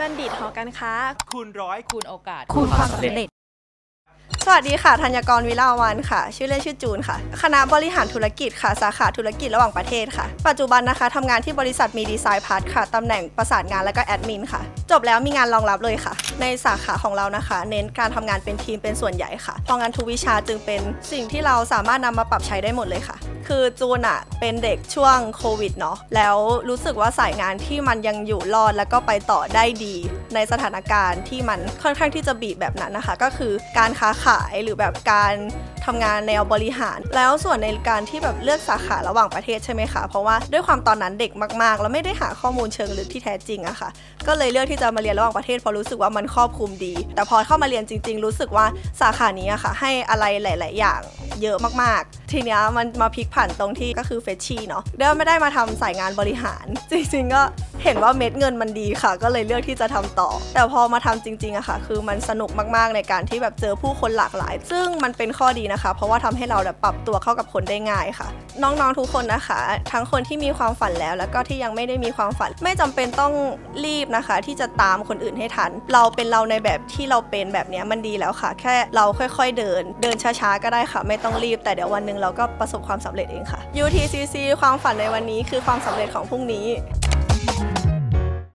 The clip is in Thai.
บัณฑิตหอการค้า คูณร้อยคูณโอกาส คูณความสำเร็จ สวัสดีค่ะธัญกรวิลาวันค่ะ ชื่อเล่นชื่อจูนค่ะ คณะบริหารธุรกิจค่ะ สาขาธุรกิจระหว่างประเทศค่ะ ปัจจุบันนะคะทำงานที่บริษัทมีดีไซน์พาร์ทค่ะตำแหน่งประสานงานและก็แอดมินค่ะ จบแล้วมีงานรองรับเลยค่ะ ในสาขาของเรานะคะ เน้นการทำงานเป็นทีมเป็นส่วนใหญ่ค่ะเพราะงานทุกวิชาจึงเป็นสิ่งที่เราสามารถนำมาปรับใช้ได้หมดเลยค่ะคือจูนอะเป็นเด็กช่วงโควิดเนาะแล้วรู้สึกว่าสายงานที่มันยังอยู่รอดแล้วก็ไปต่อได้ดี ในสถานการณ์ที่มันค่อนข้างที่จะบีบแบบนั้นนะคะ ก็คือการค้าขายหรือแบบการ ทำงานแนวบริหาร แล้วส่วนในการที่แบบเลือกสาขาระหว่างประเทศใช่ไหมคะ เพราะว่าด้วยความตอนนั้นเด็กมากๆ แล้วไม่ได้หาข้อมูลเชิงลึกที่แท้จริงอะค่ะ ก็เลยเลือกที่จะมาเรียนระหว่างประเทศเพราะรู้สึกว่ามันครอบคลุมดี แต่พอเข้ามาเรียนจริง ๆ รู้สึกว่าสาขานี้อะค่ะ ให้อะไรหลาย ๆ อย่างเยอะมากๆ ทีเนี้ยมันมาพลิกผันตรงที่ก็คือเฟชชี่เนาะเดิมไม่ได้มาทำสายงานบริหาร จริง ๆ ก็ เห็นว่าเม็ดเงินมันดีค่ะ ก็เลยเลือกที่จะทำต่อ แต่พอมาทำจริงๆอะค่ะ คือมันสนุกมากๆในการที่แบบเจอผู้คนหลากหลาย ซึ่งมันเป็นข้อดีนะคะ เพราะว่าทำให้เราแบบปรับตัวเข้ากับคนได้ง่ายค่ะ น้องๆทุกคนนะคะ ทั้งคนที่มีความฝันแล้ว แล้วก็ที่ยังไม่ได้มีความฝัน ไม่จำเป็นต้องรีบนะคะ ที่จะตามคนอื่นให้ทัน เราเป็นเราในแบบที่เราเป็นแบบนี้มันดีแล้วค่ะ แค่เราค่อยๆเดิน เดินช้าๆก็ได้ค่ะ ไม่ต้องรีบ แต่เดี๋ยววันหนึ่งเราก็ประสบความสำเร็จเองค่ะ UTCC ความฝันในวันนี้คือความสำเร็จของพรุ่งนี้ Thank you.